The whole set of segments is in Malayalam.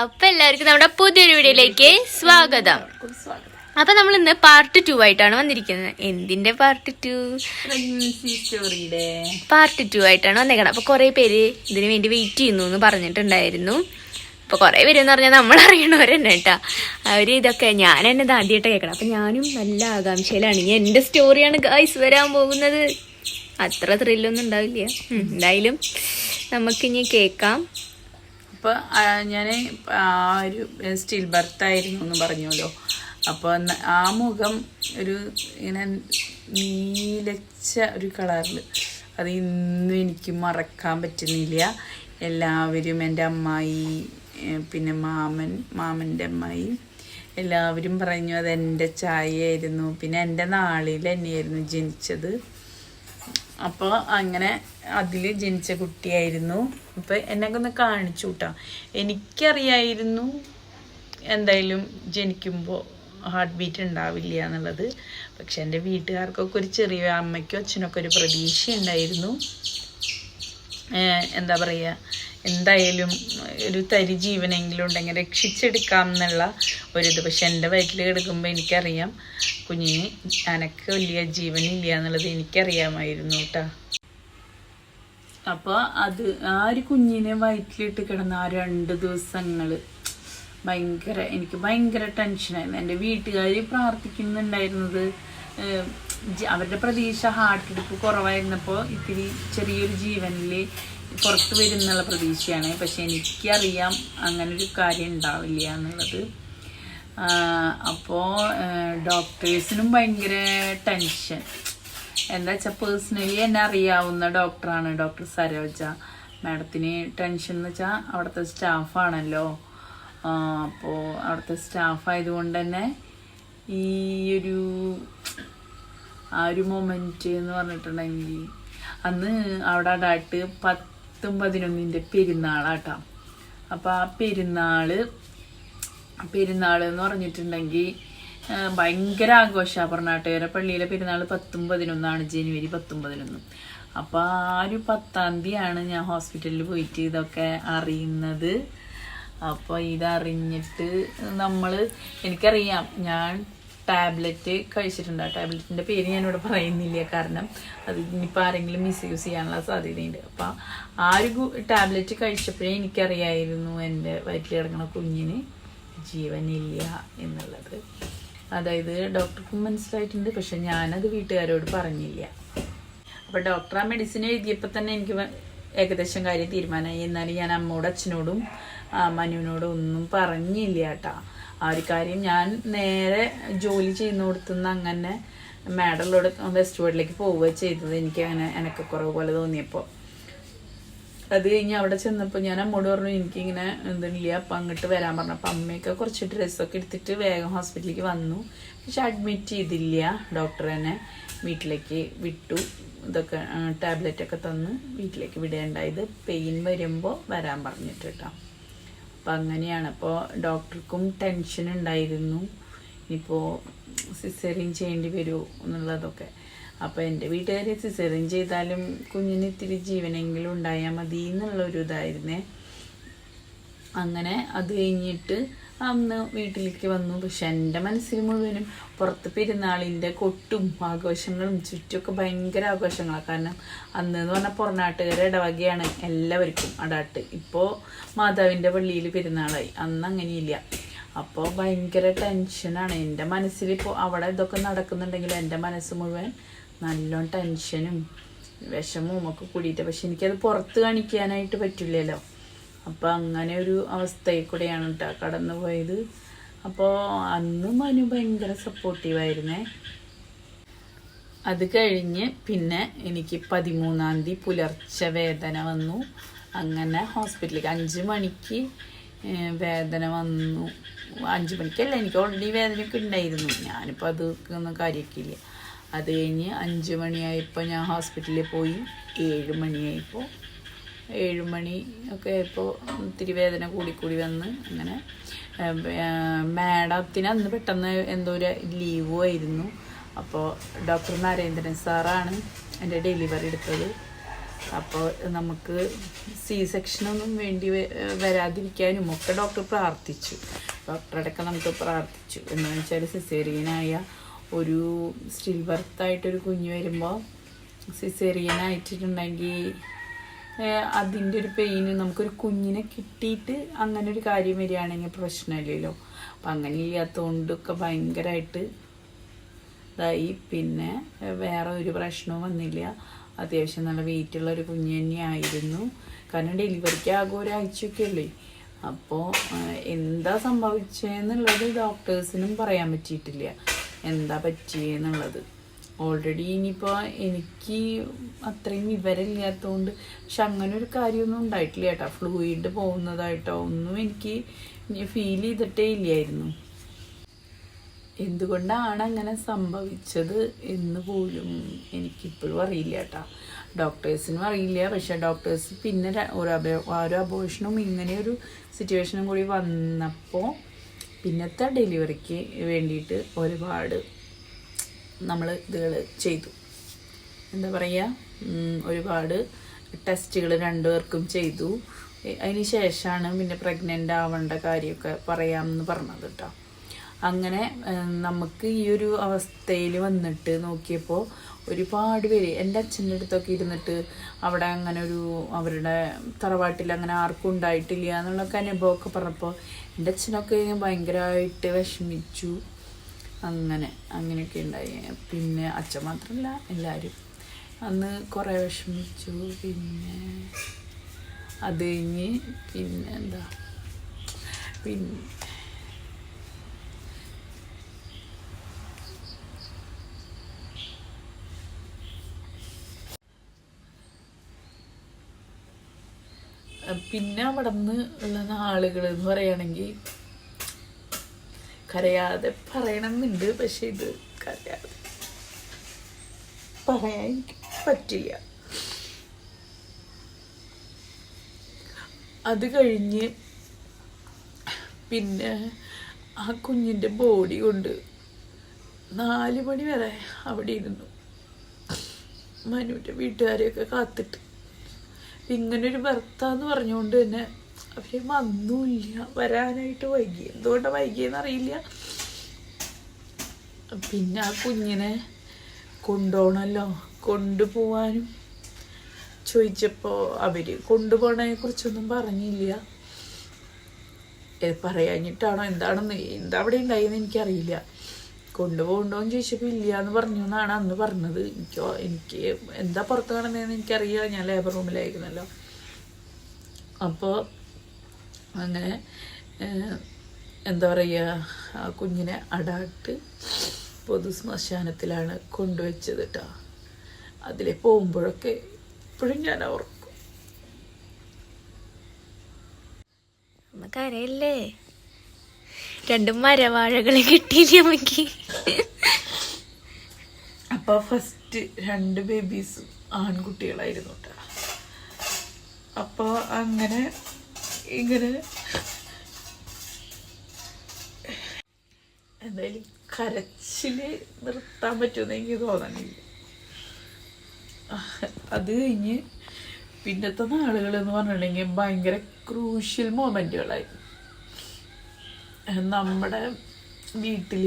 അപ്പൊ എല്ലാവർക്കും നമ്മുടെ പുതിയൊരു വീഡിയോയിലേക്ക് സ്വാഗതം. അപ്പൊ നമ്മൾ ഇന്ന് പാർട്ട് ടു ആയിട്ടാണ് വന്നിരിക്കുന്നത്. എന്തിന്റെ പാർട്ട് ടു പാർട്ട് ടു ആയിട്ടാണ് വന്നേക്കണം അപ്പൊ കുറെ പേര് ഇതിനു വേണ്ടി വെയിറ്റ് ചെയ്യുന്നു എന്ന് പറഞ്ഞിട്ടുണ്ടായിരുന്നു. അപ്പൊ കുറെ പേര് എന്ന് പറഞ്ഞാൽ നമ്മൾ അറിയണവരെന്നെ കേട്ടാ അവർ ഇതൊക്കെ ഞാൻ എന്നെ ഇത് ആദ്യമായിട്ട് കേൾക്കണം അപ്പൊ ഞാനും നല്ല ആകാംക്ഷയിലാണ്. ഇനി എന്റെ സ്റ്റോറിയാണ് ഗൈസ് വരാൻ പോകുന്നത്. അത്ര ത്രില്ലൊന്നും ഉണ്ടാവില്ല. എന്തായാലും നമുക്കിനി കേൾക്കാം. അപ്പൊ ഞാൻ ഒരു സ്റ്റിൽ ബർത്തായിരുന്നു എന്ന് പറഞ്ഞല്ലോ അപ്പോൾ ആ മുഖം ഒരു ഇങ്ങനെ നീലച്ച ഒരു കളറിൽ അത് ഇന്നും എനിക്ക് മറക്കാൻ പറ്റുന്നില്ല. എല്ലാവരും എന്റെ അമ്മായി പിന്നെ മാമൻ മാമന്റെ അമ്മായി എല്ലാവരും പറഞ്ഞു അത് എന്റെ ചായയായിരുന്നു. പിന്നെ എന്റെ നാളിൽ തന്നെയായിരുന്നു ജനിച്ചത്. അപ്പോൾ അങ്ങനെ അതിൽ ജനിച്ച കുട്ടിയായിരുന്നു. അപ്പോൾ എന്നൊക്കെ ഒന്ന് കാണിച്ചു കൂട്ടാ എനിക്കറിയായിരുന്നു എന്തായാലും ജനിക്കുമ്പോൾ ഹാർട്ട് ബീറ്റ് ഉണ്ടാവില്ല എന്നുള്ളത്. പക്ഷെ എന്റെ വീട്ടുകാർക്കൊക്കെ ഒരു ചെറിയ അമ്മയ്ക്കും അച്ഛനൊക്കെ ഒരു പ്രതീക്ഷ ഉണ്ടായിരുന്നു എന്താ പറയുക എന്തായാലും ഒരു തരി ജീവനെങ്കിലും ഉണ്ടെങ്കിൽ രക്ഷിച്ചെടുക്കാം എന്നുള്ള ഒരിത് പക്ഷെ എന്റെ വയറ്റിൽ കിടക്കുമ്പോൾ എനിക്കറിയാം കുഞ്ഞിന് അനക്ക് വലിയ ജീവനില്ല എന്നുള്ളത് എനിക്കറിയാമായിരുന്നു കേട്ടോ. അപ്പോൾ അത് ആ ഒരു കുഞ്ഞിനെ വയറ്റിലിട്ട് കിടന്ന ആ രണ്ട് ദിവസങ്ങൾ ഭയങ്കര എനിക്ക് ഭയങ്കര ടെൻഷനായിരുന്നു എന്റെ വീട്ടുകാർ പ്രാർത്ഥിക്കുന്നുണ്ടായിരുന്നത് അവരുടെ പ്രതീക്ഷ ഹാർട്ട് ഇടിപ്പ് കുറവായിരുന്നപ്പോൾ ഇത്തിരി ചെറിയൊരു ജീവനിൽ പുറത്ത് വരുന്നുള്ള പ്രതീക്ഷയാണ്. പക്ഷെ എനിക്കറിയാം അങ്ങനൊരു കാര്യം ഉണ്ടാവില്ല എന്നുള്ളത്. അപ്പോൾ ഡോക്ടേഴ്സിനും ഭയങ്കര ടെൻഷൻ എന്താ വെച്ചാൽ പേഴ്സണലി എന്നെ അറിയാവുന്ന ഡോക്ടറാണ് ഡോക്ടർ സരോജ. മാഡത്തിന് ടെൻഷൻ എന്ന് വെച്ചാൽ അവിടുത്തെ സ്റ്റാഫാണല്ലോ അപ്പോൾ അവിടുത്തെ സ്റ്റാഫ് ആയതുകൊണ്ട് തന്നെ ഈ ഒരു ആ ഒരു മൊമെന്റ് എന്ന് പറഞ്ഞിട്ടുണ്ടെങ്കിൽ അന്ന് അവിടെ അടാട്ട് പത്തും പതിനൊന്നിന്റെ പെരുന്നാളാട്ടോ. അപ്പോൾ ആ പെരുന്നാൾ പെരുന്നാൾ എന്ന് പറഞ്ഞിട്ടുണ്ടെങ്കിൽ ഭയങ്കര ആഘോഷമാണ് പറഞ്ഞാട്ടുകാരെ. പള്ളിയിലെ പെരുന്നാൾ പത്തും പതിനൊന്നാണ് ജനുവരി പത്തും പതിനൊന്നും. അപ്പോൾ ആ ഒരു പത്താം തീയതിയാണ് ഞാൻ ഹോസ്പിറ്റലിൽ പോയിട്ട് ഇതൊക്കെ അറിയുന്നത്. അപ്പോൾ ഇതറിഞ്ഞിട്ട് നമ്മൾ എനിക്കറിയാം ഞാൻ ടാബ്ലറ്റ് കഴിച്ചിട്ടുണ്ട്. ആ ടാബ്ലറ്റിന്റെ പേര് ഞാനിവിടെ പറയുന്നില്ല കാരണം അത് ഇനിയിപ്പോൾ ആരെങ്കിലും മിസ്യൂസ് ചെയ്യാനുള്ള സാധ്യതയുണ്ട്. അപ്പം ആ ഒരു ടാബ്ലറ്റ് കഴിച്ചപ്പോഴേ എനിക്കറിയായിരുന്നു എന്റെ വയറ്റിൽ കിടക്കുന്ന കുഞ്ഞിന് ജീവനില്ല എന്നുള്ളത്. അതായത് ഡോക്ടർക്കും മനസ്സിലായിട്ടുണ്ട് പക്ഷെ ഞാനത് വീട്ടുകാരോട് പറഞ്ഞില്ല. അപ്പോൾ ഡോക്ടർ ആ മെഡിസിൻ എഴുതിയപ്പോൾ തന്നെ എനിക്ക് ഏകദേശം കാര്യം തീരുമാനമായി എന്നാലും ഞാൻ അമ്മയോടും അച്ഛനോടും മനുവിനോടും ഒന്നും പറഞ്ഞില്ല കേട്ടാ. ആ ഒരു കാര്യം. ഞാൻ നേരെ ജോലി ചെയ്യുന്നിടത്തുനിന്ന് അങ്ങനെ മാഡലോട് വെസ്റ്റ് വേർഡിലേക്ക് പോവുക ചെയ്തത്. എനിക്ക് അങ്ങനെ എനക്കക്കുറവ് പോലെ തോന്നിയപ്പോൾ അത് കഴിഞ്ഞ് അവിടെ ചെന്നപ്പോൾ ഞാൻ അമ്മോട് പറഞ്ഞു എനിക്കിങ്ങനെ എന്തില്ല അപ്പം അങ്ങോട്ട് വരാൻ പറഞ്ഞു. അപ്പം അമ്മയൊക്കെ കുറച്ച് ഡ്രസ്സൊക്കെ എടുത്തിട്ട് വേഗം ഹോസ്പിറ്റലിലേക്ക് വന്നു. പക്ഷെ അഡ്മിറ്റ് ചെയ്തില്ല. ഡോക്ടർ തന്നെ വീട്ടിലേക്ക് വിട്ടു. ഇതൊക്കെ ടാബ്ലറ്റൊക്കെ തന്ന്. വീട്ടിലേക്ക് വിടേണ്ടായത്. പെയിൻ വരുമ്പോൾ വരാൻ പറഞ്ഞിട്ട് കേട്ടോ അപ്പം അങ്ങനെയാണ്. അപ്പോൾ ഡോക്ടർക്കും ടെൻഷൻ ഉണ്ടായിരുന്നു. ഇനിയിപ്പോൾ സിസേറിയൻ ചെയ്യേണ്ടി വരുമോ എന്നുള്ളതൊക്കെ. അപ്പോൾ എന്റെ വീട്ടുകാരെ സിസേറിയൻ ചെയ്താലും കുഞ്ഞിന് ഇത്തിരി ജീവനെങ്കിലും ഉണ്ടായാൽ മതി എന്നുള്ളൊരു ഇതായിരുന്നേ അങ്ങനെ അത് കഴിഞ്ഞിട്ട് അന്ന് വീട്ടിലേക്ക് വന്നു. പക്ഷെ എന്റെ മനസ്സിൽ മുഴുവനും പുറത്ത് പെരുന്നാളിന്റെ കൊട്ടും ആഘോഷങ്ങളും ചുറ്റുമൊക്കെ ഭയങ്കര ആഘോഷങ്ങളാണ് കാരണം അന്ന് എന്ന് പറഞ്ഞാൽ പുറനാട്ടുകാരെ ഇടവകയാണ് എല്ലാവർക്കും അടാട്ട്. ഇപ്പോൾ മാതാവിന്റെ പള്ളിയിൽ പെരുന്നാളായി. അന്ന് അങ്ങനെയില്ല. അപ്പോൾ ഭയങ്കര ടെൻഷനാണ്. എന്റെ മനസ്സിൽ ഇപ്പോൾ അവിടെ ഇതൊക്കെ നടക്കുന്നുണ്ടെങ്കിൽ എന്റെ മനസ്സ് മുഴുവൻ നല്ലോണം ടെൻഷനും വിഷമവും ഒക്കെ കൂടിയിട്ട്. പക്ഷെ എനിക്കത് പുറത്ത് കാണിക്കാനായിട്ട് പറ്റില്ലല്ലോ. അപ്പോൾ അങ്ങനെ ഒരു അവസ്ഥയിൽ കൂടെയാണ് കേട്ടോ കടന്നു പോയത്. അപ്പോൾ അന്ന് മനു ഭയങ്കര സപ്പോർട്ടീവായിരുന്നേ അത് കഴിഞ്ഞ് പിന്നെ എനിക്ക് പതിമൂന്നാം തീയതി പുലർച്ചെ വേദന വന്നു. അങ്ങനെ ഹോസ്പിറ്റലിലേക്ക് അഞ്ച് മണിക്ക് വേദന വന്നു. അഞ്ച് മണിക്കല്ല എനിക്ക് ഓൾറെഡി വേദനയൊക്കെ ഉണ്ടായിരുന്നു. ഞാനിപ്പോൾ അത് ഒന്നും കാര്യമൊക്കെയില്ല അത് കഴിഞ്ഞ് അഞ്ച് മണിയായപ്പോൾ ഞാൻ ഹോസ്പിറ്റലിൽ പോയി. ഏഴ് മണിയായപ്പോൾ ഏഴ് മണി ഒക്കെ ആയപ്പോൾ ഇത്തിരി വേദന കൂടിക്കൂടി വന്ന് അങ്ങനെ മാഡത്തിന് അന്ന് പെട്ടെന്ന് എന്തോ ഒരു ലീവും ആയിരുന്നു. അപ്പോൾ ഡോക്ടർ നരേന്ദ്രൻ സാറാണ് എന്റെ ഡെലിവറി എടുത്തത്. അപ്പോൾ നമുക്ക് സി സെക്ഷനൊന്നും വേണ്ടി വരാതിരിക്കാനും ഒക്കെ ഡോക്ടർ പ്രാർത്ഥിച്ചു. ഡോക്ടറടക്കം നമുക്ക് പ്രാർത്ഥിച്ചു. എന്ന് വെച്ചാൽ സിസേറിയനായ ഒരു സ്റ്റിൽ ബർത്തായിട്ടൊരു കുഞ്ഞ് വരുമ്പോൾ സിസേറിയൻ ആയിട്ടുണ്ടെങ്കിൽ അതിന്റെ ഒരു പെയിന് നമുക്കൊരു കുഞ്ഞിനെ കിട്ടിയിട്ട് അങ്ങനെ ഒരു കാര്യം വരികയാണെങ്കിൽ പ്രശ്നമില്ലല്ലോ. അപ്പം അങ്ങനെ ഇല്ലാത്തതുകൊണ്ടൊക്കെ ഭയങ്കരമായിട്ട് ഇതായി. പിന്നെ വേറെ ഒരു പ്രശ്നവും വന്നില്ല. അത്യാവശ്യം നല്ല വെയിറ്റുള്ള ഒരു കുഞ്ഞ് തന്നെയായിരുന്നു. കാരണം ഡെലിവറിക്ക് ആകെ ഒരാഴ്ചയൊക്കെ ഉള്ളേ. അപ്പോൾ എന്താ സംഭവിച്ചതെന്നുള്ളത് ഡോക്ടേഴ്സിനും പറയാൻ പറ്റിയിട്ടില്ല. എന്താ പറ്റിയെന്നുള്ളത്? ഓൾറെഡി ഇനിയിപ്പോൾ എനിക്ക് അത്രയും വിവരമില്ലാത്തതുകൊണ്ട് പക്ഷെ അങ്ങനെ ഒരു കാര്യമൊന്നും ഉണ്ടായിട്ടില്ല കേട്ടോ. ഫ്ലൂയിഡ് പോകുന്നതായിട്ടോ ഒന്നും എനിക്ക് ഫീൽ ചെയ്തിട്ടേ ഇല്ലായിരുന്നു. എന്തുകൊണ്ടാണ് അങ്ങനെ സംഭവിച്ചത് എന്ന് പോലും എനിക്കിപ്പോഴും അറിയില്ല കേട്ടോ. ഡോക്ടേഴ്സിനും അറിയില്ല. പക്ഷെ ഡോക്ടേഴ്സ് പിന്നെ ഒരു ഒരു അബോഷനും ഇങ്ങനെ ഒരു സിറ്റുവേഷനും കൂടി വന്നപ്പോൾ പിന്നത്തെ ഡെലിവറിക്ക് വേണ്ടിയിട്ട് ഒരുപാട് നമ്മൾ ഇതുകൾ ചെയ്തു. എന്താ പറയുക ഒരുപാട് ടെസ്റ്റുകൾ രണ്ടുപേർക്കും ചെയ്തു. അതിന് ശേഷമാണ് പിന്നെ പ്രഗ്നന്റ് ആവേണ്ട കാര്യമൊക്കെ പറയാമെന്ന് പറഞ്ഞത് കേട്ടോ. അങ്ങനെ നമുക്ക് ഈ ഒരു അവസ്ഥയിൽ വന്നിട്ട് നോക്കിയപ്പോൾ ഒരുപാട് പേര് എന്റെ അച്ഛന്റെ അടുത്തൊക്കെ ഇരുന്നിട്ട് അവിടെ അങ്ങനെ ഒരു അവരുടെ തറവാട്ടിൽ അങ്ങനെ ആർക്കും ഉണ്ടായിട്ടില്ല എന്നുള്ളൊക്കെ അനുഭവമൊക്കെ പറഞ്ഞപ്പോൾ എന്റെ അച്ഛനൊക്കെ ഭയങ്കരമായിട്ട് വിഷമിച്ചു. അങ്ങനെ അങ്ങനെയൊക്കെ ഉണ്ടായി. പിന്നെ അച്ഛൻ മാത്രമല്ല എല്ലാവരും അന്ന് കുറേ വിഷമിച്ചു. പിന്നെ അത് കഴിഞ്ഞ് പിന്നെ എന്താ? പിന്നെ പിന്നെ അവിടെ നിന്ന് ഉള്ള ആളുകൾ എന്ന് പറയുകയാണെങ്കിൽ കരയാതെ പറയണമെന്നുണ്ട് പക്ഷെ ഇത് കരയാതെ പറയാൻ പറ്റില്ല. അത് കഴിഞ്ഞ് പിന്നെ ആ കുഞ്ഞിന്റെ ബോഡി കൊണ്ട് നാല് മണി വരെ അവിടെ ഇരുന്നു. മനുവിന്റെ വീട്ടുകാരെയൊക്കെ കാത്തിട്ട്. ഇങ്ങനൊരു ഭർത്താന്ന് പറഞ്ഞുകൊണ്ട് തന്നെ അവർ വന്നുമില്ല വരാനായിട്ട് വൈകി. എന്തുകൊണ്ടാണ് വൈകിയെന്ന് അറിയില്ല. പിന്നെ ആ കുഞ്ഞിനെ കൊണ്ടുപോകണമല്ലോ കൊണ്ടുപോവാനും ചോദിച്ചപ്പോൾ അവർ കൊണ്ടുപോകണതിനെ കുറിച്ചൊന്നും പറഞ്ഞില്ല. പറയാഞ്ഞിട്ടാണോ എന്താണെന്ന് എന്താ അവിടെ ഉണ്ടായെന്ന് എനിക്കറിയില്ല. കൊണ്ടുപോകണ്ടോന്ന് ചോദിച്ചപ്പോൾ ഇല്ല എന്ന് പറഞ്ഞു എന്നാണ് അന്ന് പറഞ്ഞത്. എനിക്കോ എനിക്ക് എന്താ പുറത്ത് കാണുന്നതെന്ന് എനിക്കറിയാം ഞാൻ ലേബർ റൂമിലായിരുന്നല്ലോ അപ്പോൾ അങ്ങനെ എന്താ പറയുക ആ കുഞ്ഞിനെ അടാട്ട് പൊതു ശ്മശാനത്തിലാണ് കൊണ്ടുവച്ചത് കേട്ടോ അതിൽ പോകുമ്പോഴൊക്കെ ഇപ്പോഴും ഞാൻ ഓർക്കും. അമ്മ കരയല്ലേ രണ്ട് മരവാഴകൾ കിട്ടിയില്ലേ അപ്പോൾ ഫസ്റ്റ് രണ്ട് ബേബീസും ആൺകുട്ടികളായിരുന്നു കേട്ടോ അപ്പോൾ അങ്ങനെ ഇങ്ങനെ. എന്തായാലും കരച്ചിൽ നിർത്താൻ പറ്റുമെന്ന് എനിക്ക് തോന്നണില്ല. അത് കഴിഞ്ഞ് പിന്നത്തെ നാളുകൾ എന്ന് പറഞ്ഞിട്ടുണ്ടെങ്കിൽ ഭയങ്കര ക്രൂഷ്യൽ മൊമെന്റുകളായി നമ്മുടെ വീട്ടിൽ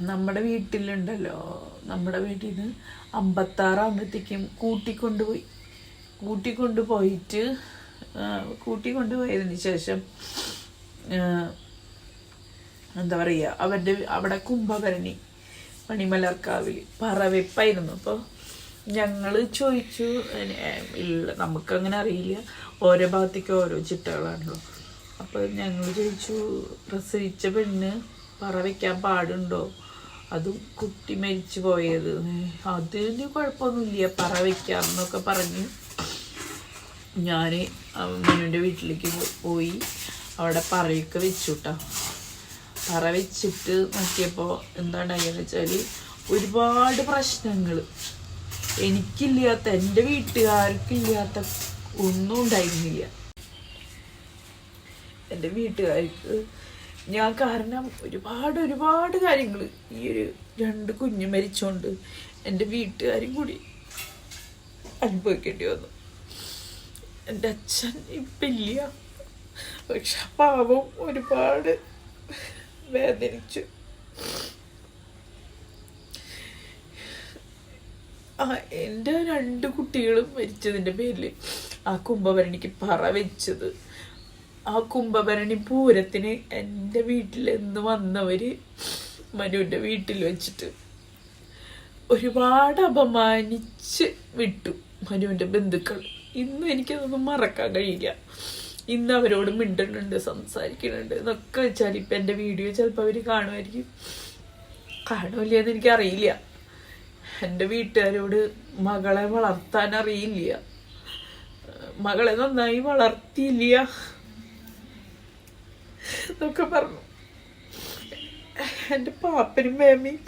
നമ്മുടെ വീട്ടിലുണ്ടല്ലോ നമ്മുടെ വീട്ടിൽ നിന്ന് അമ്പത്താറാകുമ്പോഴത്തേക്കും കൂട്ടിക്കൊണ്ടുപോയി. കൂട്ടിക്കൊണ്ടുപോയിട്ട് ആ, കൂട്ടിക്കൊണ്ടുപോയതിന് ശേഷം എന്താ പറയുക അവരുടെ അവിടെ കുംഭഭരണി മണിമലർക്കാവിൽ പറവെപ്പായിരുന്നു. അപ്പോൾ ഞങ്ങൾ ചോദിച്ചു ഇല്ല നമുക്കങ്ങനെ അറിയില്ല. ഓരോ ഭാഗത്തേക്ക് ഓരോ ചിട്ടകളാണല്ലോ. അപ്പോൾ ഞങ്ങൾ ചോദിച്ചു പ്രസവിച്ച പെണ്ണ് പറ വയ്ക്കാൻ പാടുണ്ടോ? അതും കുട്ടി മരിച്ചു പോയത്. അതിന് കുഴപ്പമൊന്നുമില്ല പറ വയ്ക്കാം എന്നൊക്കെ പറഞ്ഞ് ഞാൻ മനുവിന്റെ വീട്ടിലേക്ക് പോയി അവിടെ പറയൊക്കെ വെച്ചു കേട്ടോ പറ വെച്ചിട്ട് നോക്കിയപ്പോൾ എന്താണ്ടായെന്ന് വെച്ചാൽ ഒരുപാട് പ്രശ്നങ്ങൾ എനിക്കില്ലാത്ത എന്റെ വീട്ടുകാർക്കില്ലാത്ത ഒന്നും ഉണ്ടായിരുന്നില്ല. എന്റെ വീട്ടുകാർക്ക് ഞാൻ കാരണം ഒരുപാട് ഒരുപാട് കാര്യങ്ങൾ ഈ ഒരു രണ്ട് കുഞ്ഞ് മരിച്ചോണ്ട് എന്റെ വീട്ടുകാരും കൂടി അനുഭവിക്കേണ്ടി വന്നു. എന്റെ അച്ഛൻ ഇപ്പില്ല പക്ഷെ പാവം ഒരുപാട് വേദനിച്ചു. ആ എന്റെ രണ്ട് കുട്ടികളും മരിച്ചതിന്റെ പേരിൽ ആ കുംഭഭരണിക്ക് പറ വെച്ചത്. ആ കുംഭഭരണി പൂരത്തിന് എന്റെ വീട്ടിൽ നിന്ന് വന്നവർ മനുവിന്റെ വീട്ടിൽ വെച്ചിട്ട് ഒരുപാട് അപമാനിച്ച് വിട്ടു മനുവിന്റെ ബന്ധുക്കൾ. ഇന്നും എനിക്കതൊന്നും മറക്കാൻ കഴിയില്ല. ഇന്ന് അവരോട് മിണ്ടുന്നുണ്ട് സംസാരിക്കുന്നുണ്ട്. എന്നൊക്കെ വെച്ചാൽ ഇപ്പം എന്റെ വീഡിയോ ചിലപ്പോൾ അവർ കാണുമായിരിക്കും. കാണൂലെന്ന് എനിക്കറിയില്ല. എന്റെ വീട്ടുകാരോട് മകളെ വളർത്താൻ അറിയില്ല. മകളെ നന്നായി വളർത്തിയില്ല. എന്നൊക്കെ പറഞ്ഞു. എന്റെ പാപ്പനും മേമയും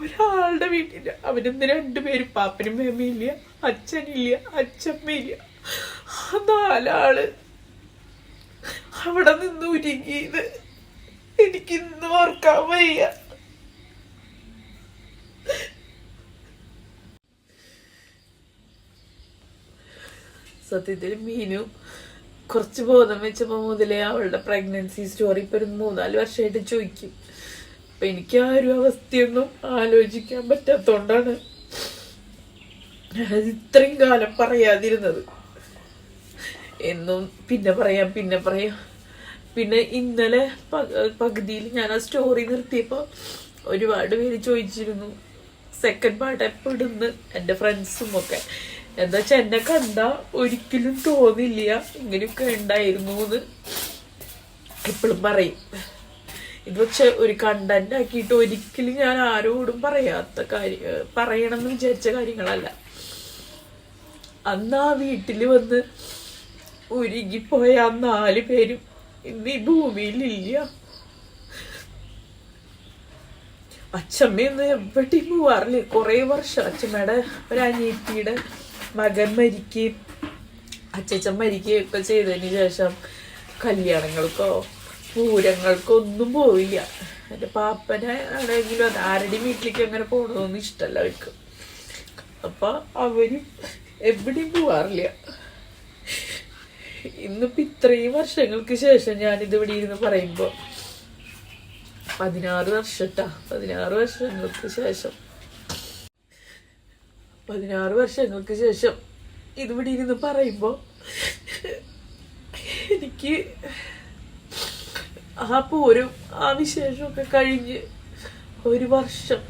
ഒരാളുടെ വീട്ടില്ല അവരെന്ന് രണ്ടുപേരും പാപ്പനും മേമയില്ല അച്ഛനില്ല അച്ഛമ്മയില്ല നാലാൾ അവിടെ നിന്ന് ഉരുങ്ങിയത് എനിക്കിന്ന് ഓർക്കാൻ വയ്യ. സത്യത്തിൽ മീനു കുറച്ച് ബോധം വെച്ചപ്പോൾ മുതലേ അവളുടെ പ്രഗ്നൻസി സ്റ്റോറി ഇപ്പൊ ഒരു മൂന്നാൽ വർഷമായിട്ട് ചോദിക്കും അപ്പൊ എനിക്ക് ആ ഒരു അവസ്ഥയൊന്നും ആലോചിക്കാൻ പറ്റാത്തോണ്ടാണ് ഇത്രയും കാലം പറയാതിരുന്നത്. എന്നും പിന്നെ പറയാം പിന്നെ പറയാം. പിന്നെ ഇന്നലെ പകുതിയിൽ ഞാൻ ആ സ്റ്റോറി നിർത്തിയപ്പോൾ ഒരുപാട് പേര് ചോദിച്ചിരുന്നു സെക്കൻഡ് പാർട്ട് എപ്പോൾ എന്റെ ഫ്രണ്ട്സും ഒക്കെ. എന്താ വെച്ചാൽ എന്നെ കണ്ട ഒരിക്കലും തോന്നില്ല ഇങ്ങനെയൊക്കെ ഉണ്ടായിരുന്നു എന്ന്. എപ്പോഴും പറയും. ഇത് പക്ഷെ ഒരു കണ്ടന്റ് ആക്കിയിട്ട് ഒരിക്കലും ഞാൻ ആരോടും പറയാത്ത കാര്യം പറയണമെന്ന് വിചാരിച്ച കാര്യങ്ങളല്ല. അന്ന് ആ വീട്ടിൽ വന്ന് ഉരുകിപ്പോയ ആ നാല് പേരും ഇന്ന് ഈ ഭൂമിയിലില്ല. അച്ഛമ്മയൊന്നും എവിടെയും പോവാറില്ല. കുറേ വർഷം അച്ഛമ്മയുടെ ഒരു അനിയത്തിയുടെ മകൻ മരിക്കുകയും അച്ഛച്ചൻ മരിക്കുകയും ഒക്കെ ചെയ്തതിന് ശേഷം കല്യാണങ്ങൾക്കോ പൂരങ്ങൾക്കോ ഒന്നും പോവില്ല. എന്റെ പാപ്പനെ ആണെങ്കിലും അത് ആരുടെയും വീട്ടിലേക്ക് അങ്ങനെ പോകണമെന്ന് ഇഷ്ടമല്ല അവർക്ക്. അപ്പൊ അവരും എവിടെയും പോവാറില്ല. ഇന്നിപ്പോ ഇത്രയും വർഷങ്ങൾക്ക് ശേഷം ഞാനിത് ഇവിടെ ഇരുന്ന് പറയുമ്പോ പതിനാറ് വർഷട്ടാ. പതിനാറ് വർഷങ്ങൾക്ക് ശേഷം. പതിനാറ് വർഷങ്ങൾക്ക് ശേഷം ഇതിവിടെ ഇരുന്ന് പറയുമ്പോ എനിക്ക് ആ പോരും ആ വിശേഷമൊക്കെ കഴിഞ്ഞ് ഒരു വർഷം.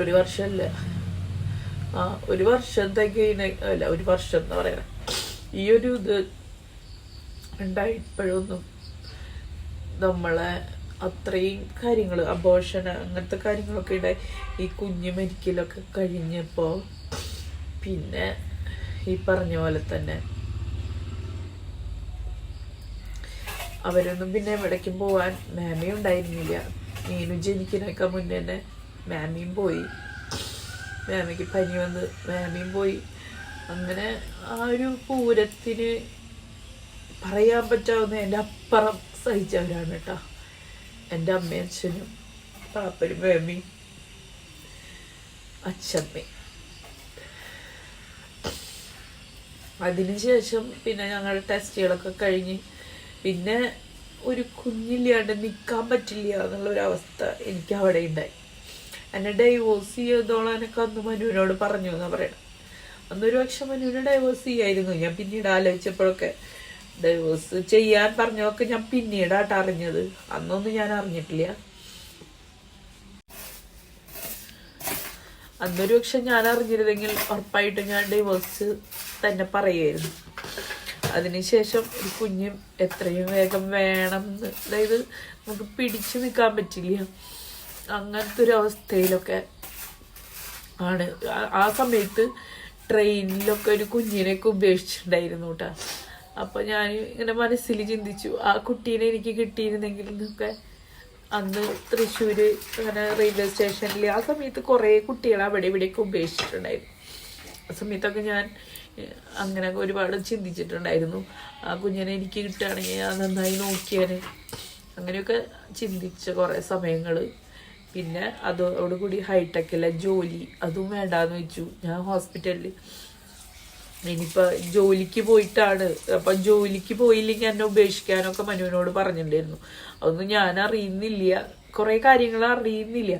ഒരു വർഷമല്ല ആ ഒരു വർഷം തികയിന അല്ല ഒരു വർഷം എന്ന് പറയാം. ഈ ഒരു ഇത് ഉണ്ടായിപ്പോഴൊന്നും നമ്മളെ അത്രയും കാര്യങ്ങൾ അബോഷൻ അങ്ങനത്തെ കാര്യങ്ങളൊക്കെ ഉണ്ടായി. ഈ കുഞ്ഞു മരിക്കലൊക്കെ കഴിഞ്ഞപ്പോൾ പിന്നെ ഈ പറഞ്ഞ പോലെ തന്നെ അവരൊന്നും പിന്നെ എവിടേക്കും പോവാൻ മാമി ഉണ്ടായിരുന്നില്ല. മീനു ജനിക്കുന്നൊക്കെ മുന്നേ തന്നെ മാമിയും പോയി. മാമിക്ക് പനി വന്ന് മാമിയും പോയി. അങ്ങനെ ആ ഒരു പൂരത്തിന് പറയാൻ പറ്റാവുന്ന എന്റെ അപ്പുറം സഹിച്ചവരാണ് കേട്ടോ. എന്റെ അമ്മയും അച്ഛനും പാപ്പനും മാമിയും അച്ഛമ്മയും. അതിനുശേഷം പിന്നെ ഞങ്ങൾ ടെസ്റ്റുകളൊക്കെ കഴിഞ്ഞ് പിന്നെ ഒരു കുഞ്ഞില്ലാണ്ട് നിൽക്കാൻ പറ്റില്ല എന്നുള്ളൊരു അവസ്ഥ എനിക്ക് അവിടെ ഉണ്ടായി എന്നെ ഡൈവോഴ്സ് ചെയ്തോളാനൊക്കെ അന്ന് മനുവിനോട് പറഞ്ഞു എന്നാ പറയണം. അന്നൊരു പക്ഷെ മനുവിനെ ഡൈവോഴ്സ് ചെയ്യായിരുന്നു. ഞാൻ പിന്നീട് ആലോചിച്ചപ്പോഴൊക്കെ ഡൈവോഴ്സ് ചെയ്യാൻ പറഞ്ഞൊക്കെ ഞാൻ പിന്നീടായിട്ട് അറിഞ്ഞത്. അന്നൊന്നും ഞാൻ അറിഞ്ഞിട്ടില്ല. അന്നൊരു പക്ഷെ ഞാൻ അറിഞ്ഞിരുന്നെങ്കിൽ ഉറപ്പായിട്ടും ഞാൻ ഡൈവോഴ്സ് തന്നെ പറയുമായിരുന്നു അതിനുശേഷം ഒരു കുഞ്ഞും എത്രയും വേഗം വേണം എന്ന് അതായത് നമുക്ക് പിടിച്ചു നിൽക്കാൻ പറ്റില്ല. അങ്ങനത്തെ ഒരു അവസ്ഥയിലൊക്കെ ആണ്. ആ- സമയത്ത് ട്രെയിനിലൊക്കെ ഒരു കുഞ്ഞിനെയൊക്കെ ഉപേക്ഷിച്ചിട്ടുണ്ടായിരുന്നു കേട്ടോ. അപ്പോൾ ഞാൻ ഇങ്ങനെ മനസ്സിൽ ചിന്തിച്ചു ആ കുട്ടീനെ എനിക്ക് കിട്ടിയിരുന്നെങ്കിൽ എന്നൊക്കെ. അന്ന് തൃശ്ശൂർ അങ്ങനെ റെയിൽവേ സ്റ്റേഷനിൽ ആ സമയത്ത് കുറേ കുട്ടികളെ അവിടെ ഇവിടെയൊക്കെ ഉപേക്ഷിച്ചിട്ടുണ്ടായിരുന്നു. ആ സമയത്തൊക്കെ ഞാൻ അങ്ങനെ ഒരുപാട് ചിന്തിച്ചിട്ടുണ്ടായിരുന്നു. ആ കുഞ്ഞിനെ എനിക്ക് കിട്ടുകയാണെങ്കിൽ അത് നന്നായി നോക്കിയാൽ. അങ്ങനെയൊക്കെ ചിന്തിച്ച കുറേ സമയങ്ങൾ പിന്നെ അതോടുകൂടി ഹൈടെക്കിലെ ജോലി അതും വേണ്ടാന്ന് വെച്ചു. ഞാൻ ഹോസ്പിറ്റലിൽ ഇനിയിപ്പോൾ ജോലിക്ക് പോയിട്ടാണ്. അപ്പം ജോലിക്ക് പോയില്ലെങ്കിൽ എന്നെ ഉപേക്ഷിക്കാനൊക്കെ മനുവിനോട് പറഞ്ഞിട്ടുണ്ടായിരുന്നു. അതൊന്നും ഞാൻ അറിയുന്നില്ല. കുറേ കാര്യങ്ങൾ അറിയുന്നില്ല.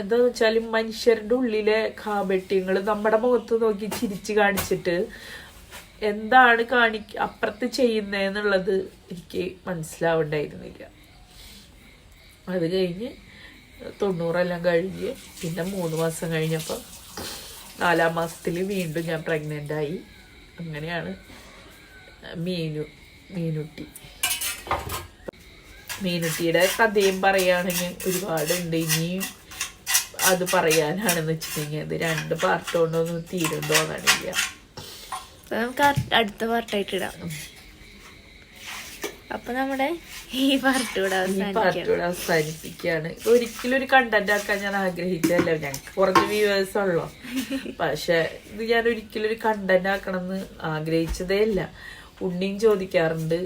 എന്താന്ന് വെച്ചാൽ മനുഷ്യരുടെ ഉള്ളിലെ കാപട്യങ്ങൾ നമ്മുടെ മുഖത്ത് നോക്കി ചിരിച്ചു കാണിച്ചിട്ട് എന്താണ് കാണി അപ്പുറത്ത് ചെയ്യുന്നതെന്നുള്ളത് എനിക്ക് മനസ്സിലാവണ്ടായിരുന്നില്ല. അത് കഴിഞ്ഞ് തൊണ്ണൂറെല്ലാം കഴിഞ്ഞ് പിന്നെ മൂന്ന് മാസം കഴിഞ്ഞപ്പോൾ നാലാം മാസത്തിൽ വീണ്ടും ഞാൻ പ്രഗ്നന്റ് ആയി അങ്ങനെയാണ് മീനു മീനുട്ടി. മീനുട്ടിയുടെ കഥയും പറയുകയാണെങ്കിൽ ഒരുപാടുണ്ട്. ഇനിയും അത് പറയാനാണെന്ന് വെച്ചിട്ടുണ്ടെങ്കിൽ അത് രണ്ട് പാർട്ട് കൊണ്ടൊന്നും തീരും തോന്നണില്ല നമുക്ക് അടുത്ത പാർട്ടായിട്ട് ഇടാം. അപ്പൊ നമ്മുടെ ഈ പാർട്ട് കൂടെ അവസാനിപ്പിക്കുകയാണ്. ഒരിക്കലും ഒരു കണ്ടന്റ് ആക്കാൻ ഞാൻ ആഗ്രഹിച്ചല്ല ഞങ്ങൾക്ക് കുറച്ച് വ്യൂവേഴ്സ് ഉള്ളു. പക്ഷെ ഇത് ഞാൻ ഒരിക്കലും ഒരു കണ്ടന്റ് ആക്കണം എന്ന് ആഗ്രഹിച്ചതേ ഇല്ല. ഉണ്ണിയും ചോദിക്കാറുണ്ട്.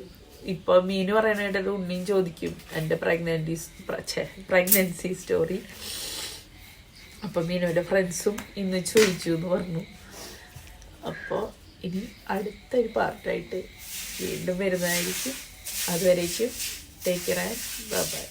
ഇപ്പൊ മീന് പറയാനായിട്ട് ഉണ്ണിയും ചോദിക്കും. എന്റെ പ്രഗ്നന്റി പ്രഗ്നൻസി സ്റ്റോറി അപ്പൊ മീനുവിന്റെ ഫ്രണ്ട്സും ഇന്ന് ചോദിച്ചു എന്ന് പറഞ്ഞു. അപ്പോൾ ഇനി അടുത്തൊരു പാർട്ടായിട്ട് വീണ്ടും വരുന്നതായിരിക്കും. അതുവരേക്കും ടേക്ക് കെയർ ആൻഡ് ബൈ